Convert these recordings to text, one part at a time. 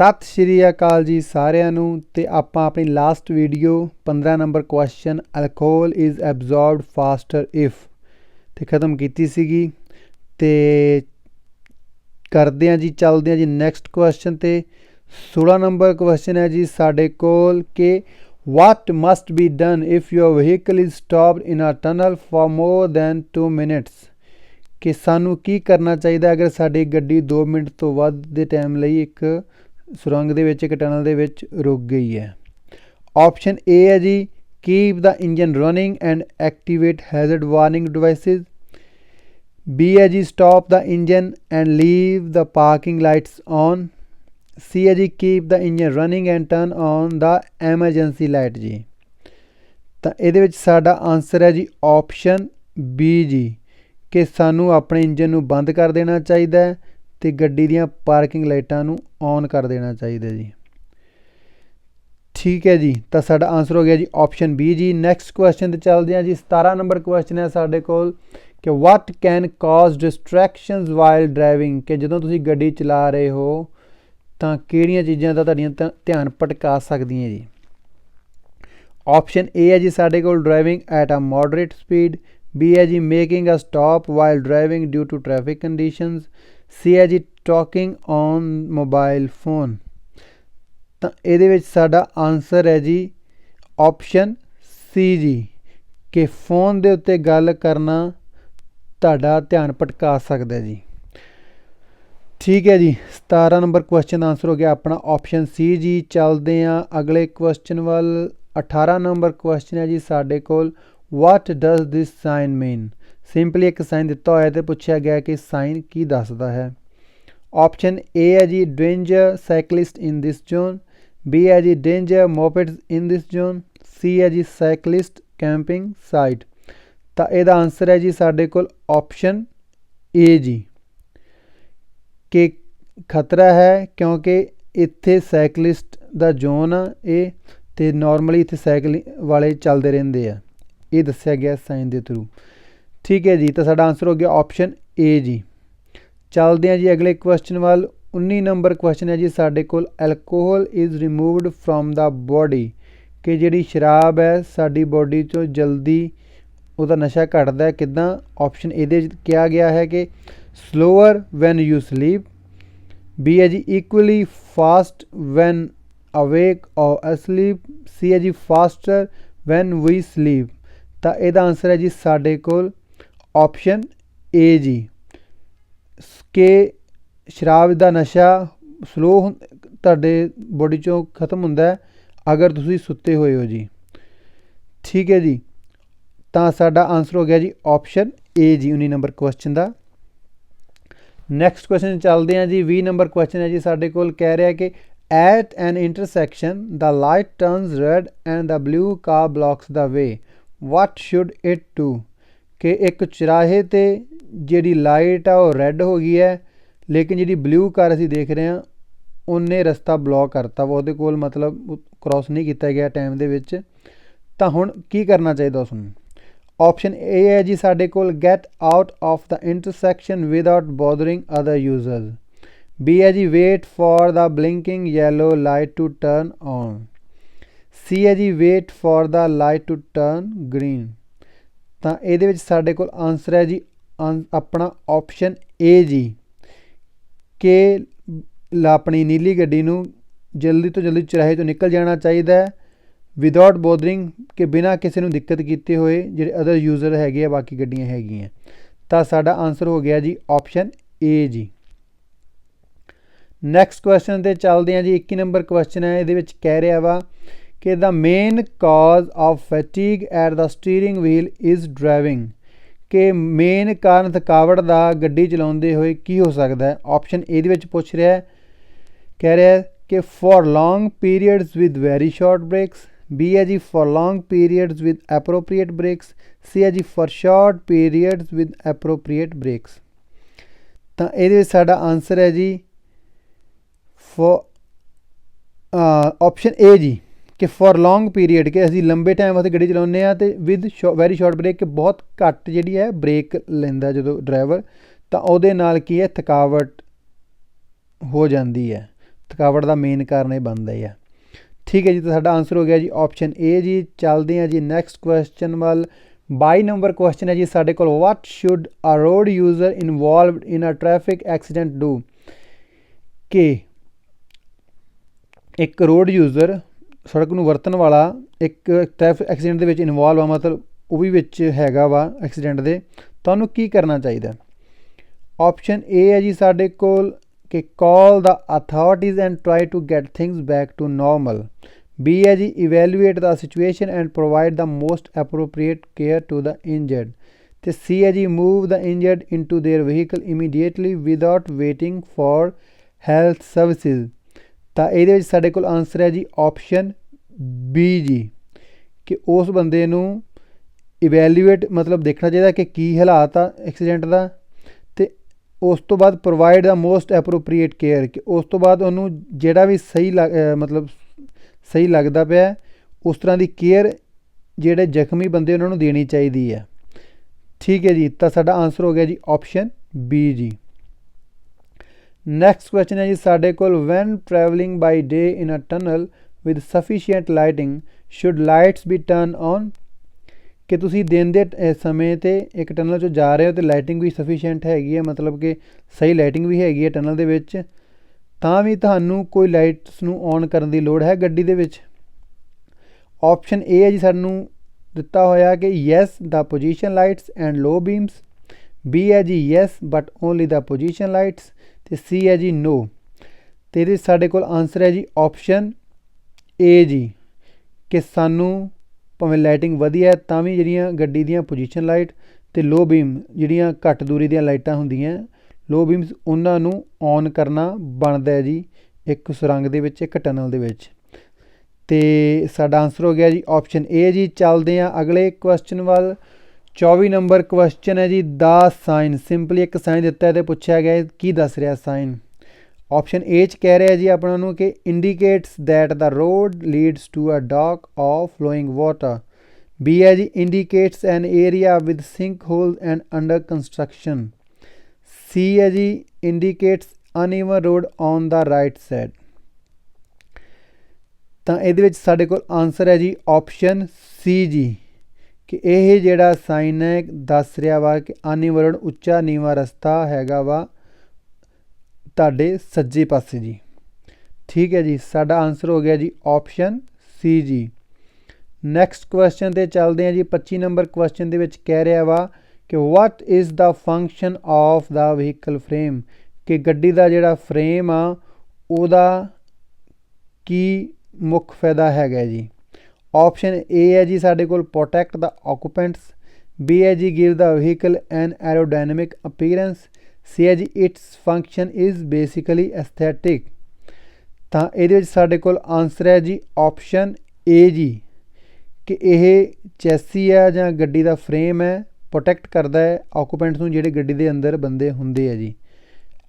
ਸਤਿ ਸ਼੍ਰੀ ਅਕਾਲ ਜੀ ਸਾਰਿਆਂ ਨੂੰ ਤੇ ਆਪਾਂ ਆਪਣੀ last video 15 number question alcohol is absorbed faster if ਤੇ ਖਤਮ ਕੀਤੀ ਸੀਗੀ। ਤੇ ਕਰਦੇ ਆ ਜੀ, ਚੱਲਦੇ ਆ ਜੀ ਨੈਕਸਟ ਕੁਐਸਚਨ ਤੇ। 16 ਨੰਬਰ ਕੁਐਸਚਨ ਹੈ ਜੀ ਸਾਡੇ ਕੋਲ ਕਿ what must be done if your vehicle is stopped in a tunnel for more than 2 minutes? ਕਿ ਸਾਨੂੰ ਕੀ ਕਰਨਾ ਚਾਹੀਦਾ ਅਗਰ ਸਾਡੀ ਗੱਡੀ 2 ਮਿੰਟ ਤੋਂ ਵੱਧ ਦੇ ਟਾਈਮ ਲਈ ਇੱਕ ਸੁਰੰਗ ਦੇ ਵਿੱਚ ਇੱਕ ਟਨਲ ਦੇ ਵਿੱਚ ਰੁਕ ਗਈ ਹੈ। ਆਪਸ਼ਨ A ਹੈ ਜੀ keep the engine running and activate hazard warning devices B ਹੈ ਜੀ stop the engine and leave the parking lights on C ਹੈ ਜੀ keep the engine running and turn on the emergency light ਜੀ। ਤਾਂ ਇਹਦੇ ਵਿੱਚ ਸਾਡਾ ਆਨਸਰ ਹੈ ਜੀ ਆਪਸ਼ਨ B ਜੀ, ਕਿ ਸਾਨੂੰ ਆਪਣੇ ਇੰਜਨ ਨੂੰ ਬੰਦ ਕਰ ਦੇਣਾ ਚਾਹੀਦਾ ਹੈ। ਅਤੇ ਗੱਡੀ ਦੀਆਂ ਪਾਰਕਿੰਗ ਲਾਈਟਾਂ ਨੂੰ ਔਨ ਕਰ ਦੇਣਾ ਚਾਹੀਦਾ ਜੀ। ਠੀਕ ਹੈ ਜੀ, ਤਾਂ ਸਾਡਾ ਆਨਸਰ ਹੋ ਗਿਆ ਜੀ ਆਪਸ਼ਨ ਬੀ ਜੀ। ਨੈਕਸਟ ਕੁਐਸਚਨ ਤੇ ਚੱਲਦੇ ਹਾਂ ਜੀ। 17 ਨੰਬਰ ਕੁਐਸਚਨ ਹੈ ਸਾਡੇ ਕੋਲ ਕਿ what can cause distractions while driving ਕਿ ਜਦੋਂ ਤੁਸੀਂ ਗੱਡੀ ਚਲਾ ਰਹੇ ਹੋ, ਤਾਂ ਕਿਹੜੀਆਂ ਚੀਜ਼ਾਂ ਦਾ ਤੁਹਾਡੀਆਂ ਧਿਆਨ ਭਟਕਾ ਸਕਦੀਆਂ ਜੀ? ਆਪਸ਼ਨ ਏ ਹੈ ਜੀ ਸਾਡੇ ਕੋਲ driving at a moderate speed B ਹੈ ਜੀ making a stop while driving due to traffic conditions C ਹੈ ਜੀ ਟਾਕਿੰਗ ਔਨ ਮੋਬਾਈਲ ਫੋਨ ਤਾਂ ਇਹਦੇ ਵਿੱਚ ਸਾਡਾ ਆਨਸਰ ਹੈ ਜੀ ਆਪਸ਼ਨ ਸੀ ਜੀ। ਕਿ ਫੋਨ ਦੇ ਉੱਤੇ ਗੱਲ ਕਰਨਾ ਤੁਹਾਡਾ ਧਿਆਨ ਭਟਕਾ ਸਕਦਾ ਜੀ। ਠੀਕ ਹੈ ਜੀ 17 ਨੰਬਰ ਕੁਐਸਚਨ ਦਾ ਆਨਸਰ ਹੋ ਗਿਆ ਆਪਣਾ ਆਪਸ਼ਨ ਸੀ ਜੀ। ਚੱਲਦੇ ਆ ਅਗਲੇ ਕੁਐਸਚਨ ਵੱਲ। 18 ਨੰਬਰ ਕੁਐਸਚਨ ਹੈ ਜੀ ਸਾਡੇ ਕੋਲ what does this sign mean simply ਇੱਕ ਸਾਈਨ ਦਿੱਤਾ ਹੋਇਆ ਤੇ ਪੁੱਛਿਆ ਗਿਆ ਕਿ ਸਾਈਨ ਕੀ ਦੱਸਦਾ ਹੈ। ਆਪਸ਼ਨ ਏ ਹੈ ਜੀ danger cyclist in this zone B ਹੈ ਜੀ danger mopeds in this zone ਸੀ ਹੈ ਜੀ ਸਾਈਕਲਿਸਟ ਕੈਂਪਿੰਗ ਸਾਈਟ ਤਾਂ ਇਹਦਾ ਆਨਸਰ ਹੈ ਜੀ ਸਾਡੇ ਕੋਲ ਆਪਸ਼ਨ ਏ ਜੀ। ਕਿ ਖਤਰਾ ਹੈ ਕਿਉਂਕਿ ਇੱਥੇ ਸਾਈਕਲਿਸਟ ਦਾ ਜ਼ੋਨ ਆ ਇਹ ਤੇ ਨਾਰਮਲੀ ਇੱਥੇ ਸਾਈਕਲ ਵਾਲੇ ਚੱਲਦੇ ਰਹਿੰਦੇ ਆ। ਇਹ ਦੱਸਿਆ ਗਿਆ ਸਾਈਨ ਦੇ ਥਰੂ ਠੀਕ ਹੈ ਜੀ, ਤਾਂ ਸਾਡਾ ਆਨਸਰ ਹੋ ਗਿਆ ਆਪਸ਼ਨ ਏ ਜੀ। ਚੱਲਦੇ ਹਾਂ ਜੀ ਅਗਲੇ ਕੁਐਸਚਨ ਵੱਲ। 19 ਨੰਬਰ ਕੁਐਸਚਨ ਹੈ ਜੀ, ਸਾਡੇ ਕੋਲ alcohol is removed from the body ਕਿ ਜਿਹੜੀ ਸ਼ਰਾਬ ਹੈ, ਸਾਡੀ ਬੋਡੀ ਤੋਂ ਜਲਦੀ ਉਹਦਾ ਨਸ਼ਾ ਘਟਦਾ ਹੈ। ਕਿਦਾਂ? ਆਪਸ਼ਨ ਇਹਦੇ ਵਿੱਚ ਕਿਹਾ ਗਿਆ ਹੈ ਕਿ slower when you sleep B ਹੈ ਜੀ ਇਕੁਅਲੀ ਫਾਸਟ ਵੈਨ ਅਵੇਕ ਔਰ ਅਸਲੀਪ ਸੀ ਹੈ ਜੀ ਫਾਸਟਰ ਵੈਨ ਵੀ ਸਲੀਪ ਤਾਂ ਇਹਦਾ ਆਨਸਰ ਹੈ ਜੀ ਸਾਡੇ ਕੋਲ ਆਪਸ਼ਨ ਏ ਜੀ। ਕਿ, ਸ਼ਰਾਬ ਦਾ ਨਸ਼ਾ ਸਲੋ ਤੁਹਾਡੇ ਬੋਡੀ ਚੋਂ ਖਤਮ ਹੁੰਦਾ ਅਗਰ ਤੁਸੀਂ ਸੁੱਤੇ ਹੋਏ ਹੋ ਜੀ। ਠੀਕ ਹੈ ਜੀ। ਤਾਂ ਸਾਡਾ ਆਨਸਰ ਹੋ ਗਿਆ ਜੀ ਆਪਸ਼ਨ ਏ ਜੀ 19 ਨੰਬਰ ਕੁਐਸਚਨ ਦਾ। ਨੈਕਸਟ ਕੁਐਸਚਨ ਚੱਲਦੇ ਹਾਂ ਜੀ 20 ਨੰਬਰ ਕੁਐਸਚਨ ਹੈ ਜੀ ਸਾਡੇ ਕੋਲ, ਕਹਿ ਰਿਹਾ ਕਿ at an intersection the light turns red and the blue car blocks the way what should it do ਕਿ ਇੱਕ ਚੁਰਾਹੇ ਤੇ ਜਿਹੜੀ ਲਾਈਟ ਆ ਉਹ ਰੈੱਡ ਹੋ ਗਈ ਹੈ, ਲੇਕਿਨ ਜਿਹੜੀ ਬਲੂ ਕਾਰ ਅਸੀਂ ਦੇਖ ਰਹੇ ਹਾਂ, ਉਹਨੇ ਰਸਤਾ ਬਲੌਕ ਕਰਤਾ ਵਾ, ਉਹਦੇ ਕੋਲ ਮਤਲਬ ਕ੍ਰਾਸ ਨਹੀਂ ਕੀਤਾ ਗਿਆ ਟਾਈਮ ਦੇ ਵਿੱਚ। ਤਾਂ ਹੁਣ ਕੀ ਕਰਨਾ ਚਾਹੀਦਾ ਉਸ ਨੂੰ? ਆਪਸ਼ਨ ਏ ਹੈ ਜੀ ਸਾਡੇ ਕੋਲ get out of the intersection without bothering other users B ਹੈ ਜੀ wait for the blinking yellow light to turn on C ਹੈ ਜੀ wait for the light to turn green ਤਾਂ ਇਹਦੇ ਵਿੱਚ ਸਾਡੇ ਕੋਲ ਆਨਸਰ ਹੈ ਜੀ ਆਂ- ਆਪਣਾ ਆਪਸ਼ਨ ਏ ਜੀ। ਕਿ ਆਪਣੀ ਨੀਲੀ ਗੱਡੀ ਨੂੰ ਜਲਦੀ ਤੋਂ ਜਲਦੀ ਚੁਰਾਹੇ ਤੋਂ ਨਿਕਲ ਜਾਣਾ ਚਾਹੀਦਾ ਹੈ। ਵਿਦਆਊਟ ਬੋਦਰਿੰਗ ਕਿ ਬਿਨਾਂ ਕਿਸੇ ਨੂੰ ਦਿੱਕਤ ਕੀਤੇ ਹੋਏ ਜਿਹੜੇ ਅਦਰ ਯੂਜ਼ਰ ਹੈਗੇ ਆ, ਬਾਕੀ ਗੱਡੀਆਂ ਹੈਗੀਆਂ। ਤਾਂ ਸਾਡਾ ਆਨਸਰ ਹੋ ਗਿਆ ਜੀ ਆਪਸ਼ਨ ਏ ਜੀ। ਨੈਕਸਟ ਕੁਐਸਚਨ ਤੇ ਚੱਲਦੇ ਹਾਂ ਜੀ 21 ਨੰਬਰ ਕੁਐਸਚਨ ਹੈ, ਇਹਦੇ ਵਿੱਚ ਕਹਿ ਰਿਹਾ ਵਾ ਕਿ the main cause of fatigue at the steering wheel is driving ਕਿ ਮੇਨ ਕਾਰਨ ਥਕਾਵਟ ਦਾ ਗੱਡੀ ਚਲਾਉਂਦੇ ਹੋਏ ਕੀ ਹੋ ਸਕਦਾ ਹੈ? ਆਪਸ਼ਨ ਏ ਦੇ ਵਿੱਚ ਪੁੱਛ ਰਿਹਾ ਹੈ। ਕਹਿ ਰਿਹਾ ਕਿ for long periods with very short breaks B ਹੈ ਜੀ for long periods with appropriate breaks C ਹੈ ਜੀ for short periods with appropriate breaks ਤਾਂ ਇਹਦੇ ਵਿੱਚ ਸਾਡਾ ਆਨਸਰ ਹੈ ਜੀ ਫॉर ਆਪਸ਼ਨ ਏ ਜੀ। ਕਿ ਫॉर ਲੌਂਗ ਪੀਰੀਅਡ ਕਿ ਅਸੀਂ ਲੰਬੇ ਟਾਈਮ ਵਾਸਤੇ ਗੱਡੀ ਚਲਾਉਂਦੇ ਆ ਤੇ ਵਿਦ ਵੈਰੀ ਸ਼ਾਰਟ ਬ੍ਰੇਕ ਕਿ ਬਹੁਤ ਘੱਟ ਜਿਹੜੀ ਹੈ ਬ੍ਰੇਕ ਲੈਂਦਾ ਜਦੋਂ ਡਰਾਈਵਰ ਤਾਂ ਉਹਦੇ ਨਾਲ ਕੀ ਹੈ, ਥਕਾਵਟ ਹੋ ਜਾਂਦੀ ਹੈ। ਥਕਾਵਟ ਦਾ ਮੇਨ ਕਾਰਨ ਇਹ ਬਣਦਾ ਹੀ ਆ ਠੀਕ ਹੈ ਜੀ, ਤਾਂ ਸਾਡਾ ਆਨਸਰ ਹੋ ਗਿਆ ਜੀ ਆਪਸ਼ਨ ਏ ਜੀ। ਚੱਲਦੇ ਹਾਂ ਜੀ ਨੈਕਸਟ ਕੁਐਸਚਨ ਵੱਲ। 22 ਨੰਬਰ ਕੁਐਸਚਨ ਹੈ ਜੀ ਸਾਡੇ ਕੋਲ what should a road user involved in a traffic accident do ਕਿ ਇੱਕ ਰੋਡ ਯੂਜ਼ਰ ਸੜਕ ਨੂੰ ਵਰਤਣ ਵਾਲਾ ਇੱਕ ਟ੍ਰੈਫਿਕ ਐਕਸੀਡੈਂਟ ਦੇ ਵਿੱਚ ਇਨਵੋਲਵ ਆ, ਮਤਲਬ ਉਹ ਵੀ ਵਿੱਚ ਹੈਗਾ ਵਾ ਐਕਸੀਡੈਂਟ ਦੇ, ਤੁਹਾਨੂੰ ਕੀ ਕਰਨਾ ਚਾਹੀਦਾ? ਆਪਸ਼ਨ ਏ ਹੈ ਜੀ ਸਾਡੇ ਕੋਲ ਕਿ call the authorities and try to get things back to normal B ਹੈ ਜੀ evaluate the situation and provide the most appropriate care to the injured ਤੇ ਸੀ ਹੈ ਜੀ move the injured into their vehicle immediately without waiting for health services ਤਾਂ ਇਹਦੇ ਵਿੱਚ ਸਾਡੇ ਕੋਲ ਆਨਸਰ ਹੈ ਜੀ ਆਪਸ਼ਨ ਬੀ ਜੀ, ਕਿ ਉਸ ਬੰਦੇ ਨੂੰ ਇਵੈਲੂਏਟ ਮਤਲਬ ਦੇਖਣਾ ਚਾਹੀਦਾ ਕਿ ਕੀ ਹਾਲਾਤ ਆ ਐਕਸੀਡੈਂਟ ਦਾ ਤੇ ਉਸ ਤੋਂ ਬਾਅਦ provide the most appropriate care ਕਿ ਉਸ ਤੋਂ ਬਾਅਦ ਉਹਨੂੰ ਜਿਹੜਾ ਵੀ ਸਹੀ ਲੱਗ- ਮਤਲਬ ਸਹੀ ਲੱਗਦਾ ਪਿਆ, ਉਸ ਤਰ੍ਹਾਂ ਦੀ ਕੇਅਰ ਜਿਹੜੇ ਜ਼ਖਮੀ ਬੰਦੇ ਉਹਨਾਂ ਨੂੰ ਦੇਣੀ ਚਾਹੀਦੀ ਹੈ। ਠੀਕ ਹੈ ਜੀ, ਤਾਂ ਸਾਡਾ ਆਨਸਰ ਹੋ ਗਿਆ ਜੀ ਆਪਸ਼ਨ ਬੀ ਜੀ। ਨੈਕਸਟ ਕੁਐਸਚਨ ਹੈ ਜੀ ਸਾਡੇ ਕੋਲ when travelling by day in a tunnel with sufficient lighting should lights be turn on ਕਿ ਤੁਸੀਂ ਦਿਨ ਦੇ ਸਮੇਂ ਤੇ ਇੱਕ ਟਨਲ 'ਚੋਂ ਜਾ ਰਹੇ ਹੋ ਤੇ ਲਾਈਟਿੰਗ ਵੀ ਸਫੀਸ਼ੀਐਂਟ ਹੈਗੀ ਹੈ ਮਤਲਬ ਕਿ ਸਹੀ ਲਾਈਟਿੰਗ ਵੀ ਹੈਗੀ ਹੈ ਟਨਲ ਦੇ ਵਿੱਚ ਤਾਂ ਵੀ ਤੁਹਾਨੂੰ ਕੋਈ ਲਾਈਟਸ ਨੂੰ ਔਨ ਕਰਨ ਦੀ ਲੋੜ ਹੈ ਗੱਡੀ ਦੇ ਵਿੱਚ ਆਪਸ਼ਨ ਏ ਹੈ ਜੀ ਸਾਨੂੰ ਦਿੱਤਾ ਹੋਇਆ ਕਿ yes the position lights and low beams B ਹੈ ਜੀ yes but only the position lights ਤੇ ਸੀ ਹੈ ਜੀ ਨੋ ਤੇ ਇਹਦੇ ਸਾਡੇ ਕੋਲ ਆਨਸਰ ਹੈ ਜੀ ਆਪਸ਼ਨ ਏ ਜੀ ਕਿ ਸਾਨੂੰ ਭਾਵੇਂ ਲਾਈਟਿੰਗ ਵਧੀਆ ਤਾਂ ਵੀ ਜਿਹੜੀਆਂ ਗੱਡੀ ਦੀਆਂ ਪੋਜੀਸ਼ਨ ਲਾਈਟ ਤੇ ਲੋ ਬੀਮ ਜਿਹੜੀਆਂ ਘੱਟ ਦੂਰੀ ਦੀਆਂ ਲਾਈਟਾਂ ਹੁੰਦੀਆਂ ਲੋ ਬੀਮਸ ਉਹਨਾਂ ਨੂੰ ਔਨ ਕਰਨਾ ਬਣਦਾ ਹੈ ਜੀ ਇੱਕ ਸੁਰੰਗ ਦੇ ਵਿੱਚ, ਇੱਕ ਟਨਲ ਦੇ ਵਿੱਚ। ਤੇ ਸਾਡਾ ਆਨਸਰ ਹੋ ਗਿਆ ਜੀ ਆਪਸ਼ਨ ਏ ਜੀ ਚੱਲਦੇ ਹਾਂ ਅਗਲੇ ਕੁਐਸਚਨ ਵੱਲ। 24 ਨੰਬਰ ਕੁਐਸਚਨ ਹੈ ਜੀ ਦਾ ਸਾਈਨ ਸਿੰਪਲੀ ਇੱਕ ਸਾਈਨ ਦਿੱਤਾ ਹੈ ਤੇ ਪੁੱਛਿਆ ਗਿਆ ਕੀ ਦੱਸ ਰਿਹਾ ਸਾਈਨ ਆਪਸ਼ਨ ਏ ਚ ਕਹਿ ਰਿਹਾ ਜੀ ਆਪਣਾ ਨੂੰ ਕਿ indicates that the road leads to a dock of flowing water B ਹੈ ਜੀ indicates an area with sink hole and under construction C ਹੈ ਜੀ indicates uneven road on the right side ਤਾਂ ਇਹਦੇ ਵਿੱਚ ਸਾਡੇ ਕੋਲ ਆਨਸਰ ਹੈ ਜੀ ਆਪਸ਼ਨ ਸੀ ਜੀ ਕਿ ਇਹ ਜਿਹੜਾ ਸਾਈਨ ਹੈ, ਦੱਸ ਰਿਹਾ ਵਾ ਕਿ uneven ਉੱਚਾ ਨੀਵਾਂ ਰਸਤਾ ਹੈਗਾ ਵਾ ਤੁਹਾਡੇ ਸੱਜੇ ਪਾਸੇ ਜੀ। ਠੀਕ ਹੈ ਜੀ, ਸਾਡਾ ਆਨਸਰ ਹੋ ਗਿਆ ਜੀ ਆਪਸ਼ਨ ਸੀ ਜੀ। ਨੈਕਸਟ ਕੁਐਸਚਨ ਤੇ ਚੱਲਦੇ ਹਾਂ ਜੀ 25 ਨੰਬਰ ਕੁਐਸਚਨ ਦੇ ਵਿੱਚ ਕਹਿ ਰਿਹਾ ਵਾ ਕਿ what is the function of the vehicle frame ਕਿ ਗੱਡੀ ਦਾ ਜਿਹੜਾ ਫਰੇਮ ਆ, ਉਹਦਾ ਕੀ ਮੁੱਖ ਫਾਇਦਾ ਹੈਗਾ ਜੀ? ਆਪਸ਼ਨ ਏ ਹੈ ਜੀ ਸਾਡੇ ਕੋਲ ਪ੍ਰੋਟੈਕਟ ਦਾ ਆਕੂਪੈਂਟਸ ਬੀ ਹੈ ਜੀ give the vehicle an aerodynamic appearance C ਹੈ ਜੀ its function is basically aesthetic ਤਾਂ ਇਹਦੇ ਵਿੱਚ ਸਾਡੇ ਕੋਲ ਆਨਸਰ ਹੈ ਜੀ ਆਪਸ਼ਨ ਏ ਜੀ, ਕਿ ਇਹ ਚੈਸੀ ਹੈ ਜਾਂ ਗੱਡੀ ਦਾ ਫਰੇਮ ਹੈ ਪ੍ਰੋਟੈਕਟ ਕਰਦਾ ਹੈ ਆਕੂਪੈਂਟਸ ਨੂੰ ਜਿਹੜੇ ਗੱਡੀ ਦੇ ਅੰਦਰ ਬੰਦੇ ਹੁੰਦੇ ਆ ਜੀ।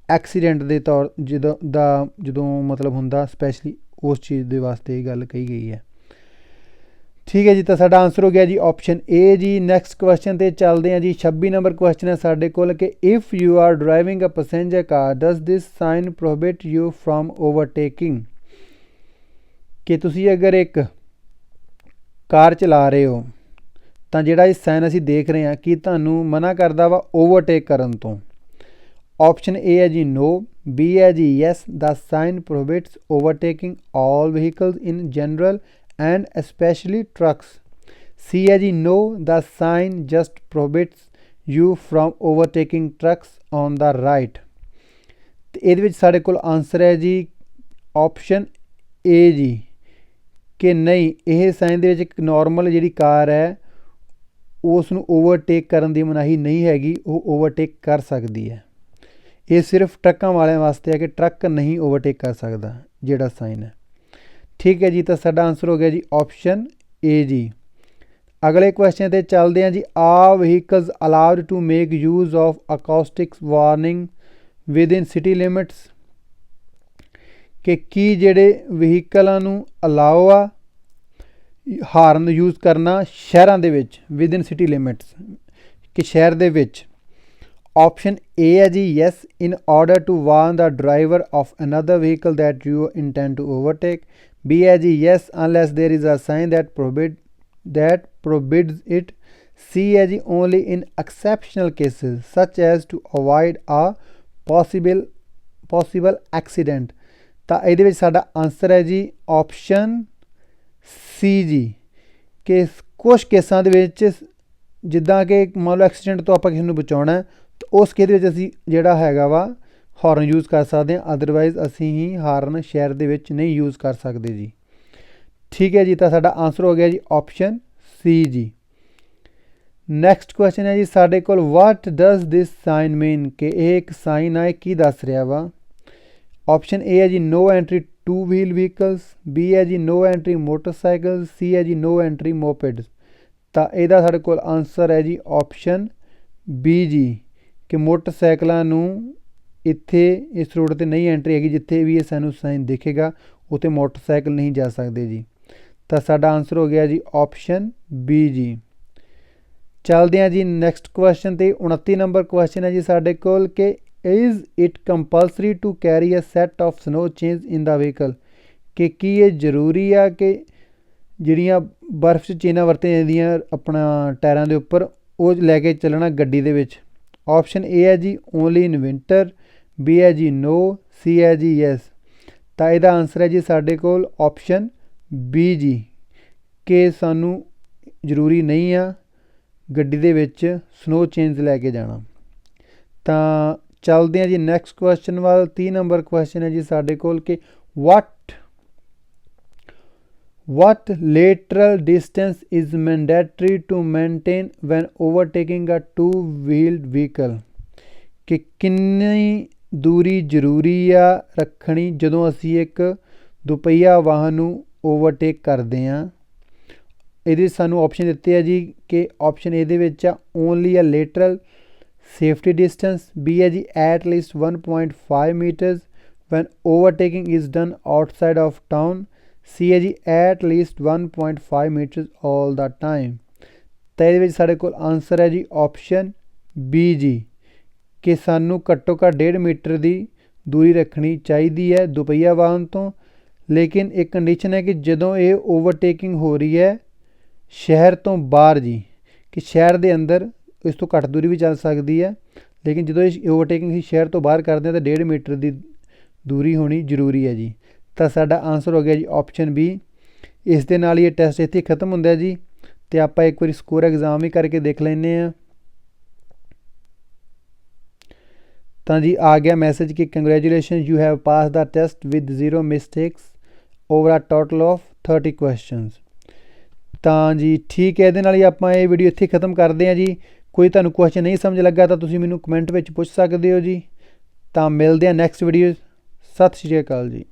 ਐਕਸੀਡੈਂਟ ਦੇ ਤੌਰ ਜਦੋਂ ਦਾ, ਜਦੋਂ ਮਤਲਬ ਹੁੰਦਾ ਸਪੈਸ਼ਲੀ ਉਸ ਚੀਜ਼ ਦੇ ਵਾਸਤੇ ਇਹ ਗੱਲ ਕਹੀ ਗਈ ਹੈ। ਠੀਕ ਹੈ ਜੀ, ਤਾਂ ਸਾਡਾ ਆਨਸਰ ਹੋ ਗਿਆ ਜੀ ਆਪਸ਼ਨ ਏ ਜੀ। ਨੈਕਸਟ ਕੁਐਸਚਨ ਤੇ ਚੱਲਦੇ ਹਾਂ ਜੀ। 26 ਨੰਬਰ ਕੁਐਸਚਨ ਹੈ ਸਾਡੇ ਕੋਲ ਕਿ if you are driving a passenger car does this sign prohibit you from overtaking ਕਿ ਤੁਸੀਂ ਅਗਰ ਇੱਕ ਕਾਰ ਚਲਾ ਰਹੇ ਹੋ, ਤਾਂ ਜਿਹੜਾ ਇਹ ਸਾਈਨ ਅਸੀਂ ਦੇਖ ਰਹੇ ਹਾਂ ਕਿ ਤੁਹਾਨੂੰ ਮਨਾ ਕਰਦਾ ਵਾ ਓਵਰਟੇਕ ਕਰਨ ਤੋਂ। ਆਪਸ਼ਨ ਏ ਹੈ ਜੀ ਨੋ ਬੀ ਹੈ ਜੀ yes the sign prohibits overtaking all vehicles in general and especially trucks C ਹੈ ਜੀ no the sign just prohibits you from overtaking trucks on the right ਤੇ ਇਹਦੇ ਵਿੱਚ ਸਾਡੇ ਕੋਲ ਆਨਸਰ ਹੈ ਜੀ ਆਪਸ਼ਨ ਏ ਜੀ, ਕਿ ਨਹੀਂ, ਇਹ ਸਾਈਨ ਦੇ ਵਿੱਚ ਇੱਕ ਨਾਰਮਲ ਜਿਹੜੀ ਕਾਰ ਹੈ ਉਸ ਨੂੰ ਓਵਰਟੇਕ ਕਰਨ ਦੀ ਮਨਾਹੀ ਨਹੀਂ ਹੈਗੀ, ਉਹ ਓਵਰਟੇਕ ਕਰ ਸਕਦੀ ਹੈ। ਇਹ ਸਿਰਫ ਟਰੱਕਾਂ ਵਾਲਿਆਂ ਵਾਸਤੇ ਹੈ ਕਿ ਟਰੱਕ ਨਹੀਂ ਓਵਰਟੇਕ ਕਰ ਸਕਦਾ, ਜਿਹੜਾ ਸਾਈਨ ਹੈ। ਠੀਕ ਹੈ ਜੀ, ਤਾਂ ਸਾਡਾ ਆਨਸਰ ਹੋ ਗਿਆ ਜੀ ਆਪਸ਼ਨ ਏ ਜੀ। ਅਗਲੇ ਕੁਐਸਚਨ ਤੇ ਚੱਲਦੇ ਹਾਂ ਜੀ are vehicles allowed to make use of acoustics warning within city limits ਕਿ ਕੀ ਜਿਹੜੇ ਵਹੀਕਲਾਂ ਨੂੰ ਅਲਾਉ ਆ, ਹਾਰਨ ਯੂਜ਼ ਕਰਨਾ ਸ਼ਹਿਰਾਂ ਦੇ ਵਿੱਚ ਵਿਦਿਨ ਸਿਟੀ ਲਿਮਿਟਸ ਕਿ ਸ਼ਹਿਰ ਦੇ ਵਿੱਚ। ਆਪਸ਼ਨ ਏ ਹੈ ਜੀ yes in order to warn the driver of another vehicle that you intend to overtake B ਹੈ ਜੀ yes unless there is a sign that prohibit that forbids it C ਹੈ ਜੀ only in exceptional cases such as to avoid a possible possible accident ਤਾਂ ਇਹਦੇ ਵਿੱਚ ਸਾਡਾ answer ਹੈ ਜੀ ਆਪਸ਼ਨ ਸੀ ਜੀ ਕਿ ਕੁਝ ਕੇਸਾਂ ਦੇ ਵਿੱਚ ਜਿੱਦਾਂ ਕਿ ਮੰਨ ਲਓ ਐਕਸੀਡੈਂਟ ਤੋਂ ਆਪਾਂ ਕਿਸੇ ਨੂੰ ਬਚਾਉਣਾ ਹੈ ਤਾਂ ਉਸ ਕੇਸ ਦੇ ਵਿੱਚ ਅਸੀਂ ਜਿਹੜਾ ਹੈਗਾ ਵਾ ਹਾਰਨ ਯੂਜ਼ ਕਰ ਸਕਦੇ ਹਾਂ ਅਦਰਵਾਈਜ਼ ਅਸੀਂ ਹੀ ਹਾਰਨ ਸ਼ਹਿਰ ਦੇ ਵਿੱਚ ਨਹੀਂ ਯੂਜ਼ ਕਰ ਸਕਦੇ ਜੀ। ਠੀਕ ਹੈ ਜੀ, ਤਾਂ ਸਾਡਾ ਆਨਸਰ ਹੋ ਗਿਆ ਜੀ ਆਪਸ਼ਨ ਸੀ ਜੀ। ਨੈਕਸਟ ਕੁਐਸਚਨ ਹੈ ਜੀ, ਸਾਡੇ ਕੋਲ what does this sign mean ਕਿ ਇਹ ਇੱਕ ਸਾਈਨ ਹੈ ਕੀ ਦੱਸ ਰਿਹਾ ਵਾ? ਆਪਸ਼ਨ ਏ ਹੈ ਜੀ no entry two wheel vehicles B ਹੈ ਜੀ ਨੋ ਐਂਟਰੀ ਮੋਟਰਸਾਈਕਲ ਸੀ ਹੈ ਜੀ ਨੋ ਐਂਟਰੀ ਮੋਪੈਡਸ ਤਾਂ ਇਹਦਾ ਸਾਡੇ ਕੋਲ ਆਨਸਰ ਹੈ ਜੀ ਆਪਸ਼ਨ ਬੀ ਜੀ, ਕਿ ਮੋਟਰਸਾਈਕਲਾਂ ਨੂੰ ਇੱਥੇ ਇਸ ਰੋਡ ਤੇ ਨਹੀਂ ਐਂਟਰੀ ਹੈਗੀ ਜਿੱਥੇ ਵੀ ਇਹ ਸਾਨੂੰ ਸਾਈਨ ਦੇਖੇਗਾ, ਉੱਥੇ ਮੋਟਰਸਾਈਕਲ ਨਹੀਂ ਜਾ ਸਕਦੇ ਜੀ। ਤਾਂ ਸਾਡਾ ਆਨਸਰ ਹੋ ਗਿਆ ਜੀ ਆਪਸ਼ਨ ਬੀ ਜੀ। ਚੱਲਦੇ ਹਾਂ ਜੀ ਨੈਕਸਟ ਕੁਐਸਚਨ ਤੇ 29 ਨੰਬਰ ਕੁਐਸਚਨ ਹੈ ਜੀ ਸਾਡੇ ਕੋਲ ਕਿ is it compulsory to carry a set of snow chains in the vehicle ਕਿ ਕੀ ਇਹ ਜ਼ਰੂਰੀ ਆ ਕਿ ਜਿਹੜੀਆਂ ਬਰਫ਼ 'ਚ ਚੇਨਾਂ ਵਰਤੀਆਂ ਜਾਂਦੀਆਂ ਆਪਣਾ ਟਾਇਰਾਂ ਦੇ ਉੱਪਰ, ਉਹ ਲੈ ਕੇ ਚੱਲਣਾ ਗੱਡੀ ਦੇ ਵਿੱਚ? ਆਪਸ਼ਨ ਏ ਹੈ ਜੀ ਓਨਲੀ ਇਨ ਵਿੰਟਰ ਬੀ ਹੈ ਜੀ ਨੋ ਸੀ ਹੈ ਜੀ ਯੈਸ ਤਾਂ ਇਹਦਾ ਆਨਸਰ ਹੈ ਜੀ ਸਾਡੇ ਕੋਲ ਆਪਸ਼ਨ ਬੀ ਜੀ। ਕਿ ਸਾਨੂੰ ਜ਼ਰੂਰੀ ਨਹੀਂ ਆ ਗੱਡੀ ਦੇ ਵਿੱਚ ਸਨੋ ਚੇਂਜ ਲੈ ਕੇ ਜਾਣਾ। ਤਾਂ ਚੱਲਦੇ ਹਾਂ ਜੀ ਨੈਕਸਟ ਕੁਐਸਚਨ ਵੱਲ। 30 ਨੰਬਰ ਕੁਐਸਚਨ ਹੈ ਜੀ ਸਾਡੇ ਕੋਲ ਕਿ what what lateral distance is mandatory to maintain when overtaking a two wheeled vehicle? ਕਿ ਕਿੰਨੀ ਦੂਰੀ ਜ਼ਰੂਰੀ ਆ ਰੱਖਣੀ ਜਦੋਂ ਅਸੀਂ ਇੱਕ ਦੁਪਹੀਆ ਵਾਹਨ ਨੂੰ ਓਵਰਟੇਕ ਕਰਦੇ ਹਾਂ। ਇਹਦੇ ਸਾਨੂੰ ਆਪਸ਼ਨ ਦਿੱਤੇ ਆ ਜੀ ਕਿ ਆਪਸ਼ਨ ਇਹਦੇ ਵਿੱਚ ਆ only a lateral safety distance B ਹੈ ਜੀ at least 1.5 metres when overtaking is done outside of town C ਹੈ ਜੀ at least 1.5 metres 올 the time ਤਾਂ ਇਹਦੇ ਵਿੱਚ ਸਾਡੇ ਕੋਲ ਆਨਸਰ ਹੈ ਜੀ ਆਪਸ਼ਨ ਬੀ ਜੀ। ਕਿ ਸਾਨੂੰ ਘੱਟੋ ਘੱਟ ਡੇਢ ਮੀਟਰ ਦੀ ਦੂਰੀ ਰੱਖਣੀ ਚਾਹੀਦੀ ਹੈ ਦੁਪਹੀਆ ਵਾਹਨ ਤੋਂ। ਲੇਕਿਨ ਇੱਕ ਕੰਡੀਸ਼ਨ ਹੈ ਕਿ ਜਦੋਂ ਇਹ ਓਵਰਟੇਕਿੰਗ ਹੋ ਰਹੀ ਹੈ ਸ਼ਹਿਰ ਤੋਂ ਬਾਹਰ ਜੀ, ਕਿ ਸ਼ਹਿਰ ਦੇ ਅੰਦਰ ਇਸ ਤੋਂ ਘੱਟ ਦੂਰੀ ਵੀ ਚੱਲ ਸਕਦੀ ਹੈ। ਲੇਕਿਨ ਜਦੋਂ ਇਹ ਓਵਰਟੇਕਿੰਗ ਅਸੀਂ ਸ਼ਹਿਰ ਤੋਂ ਬਾਹਰ ਕਰਦੇ ਹਾਂ ਤਾਂ 1.5 ਮੀਟਰ ਦੀ ਦੂਰੀ ਹੋਣੀ ਜ਼ਰੂਰੀ ਹੈ ਜੀ। ਤਾਂ ਸਾਡਾ ਆਨਸਰ ਹੋ ਗਿਆ ਜੀ ਆਪਸ਼ਨ ਬੀ ਇਸ ਦੇ ਨਾਲ ਹੀ ਇਹ ਟੈਸਟ ਇੱਥੇ ਖਤਮ ਹੁੰਦਾ ਜੀ। ਤੇ ਆਪਾਂ ਇੱਕ ਵਾਰੀ ਸਕੋਰ ਐਗਜ਼ਾਮ ਵੀ ਕਰਕੇ ਦੇਖ ਲੈਨੇ ਆ ਤਾਂ ਜੀ ਆ ਗਿਆ ਮੈਸੇਜ ਕਿ congratulation you have pass the test with zero mistakes over a total of 30 questions ਤਾਂ ਜੀ ਠੀਕ ਹੈ, ਇਹਦੇ ਨਾਲ ਹੀ ਆਪਾਂ ਇਹ ਵੀਡੀਓ ਇੱਥੇ ਖਤਮ ਕਰਦੇ ਹਾਂ ਜੀ। ਕੋਈ ਤੁਹਾਨੂੰ ਕੁਐਸਚਨ ਨਹੀਂ ਸਮਝ ਲੱਗਾ ਤਾਂ ਤੁਸੀਂ ਮੈਨੂੰ ਕਮੈਂਟ ਵਿੱਚ ਪੁੱਛ ਸਕਦੇ ਹੋ ਜੀ। ਤਾਂ ਮਿਲਦੇ ਹਾਂ ਨੈਕਸਟ ਵੀਡੀਓ ਸਤਿ ਸ਼੍ਰੀ ਅਕਾਲ ਜੀ।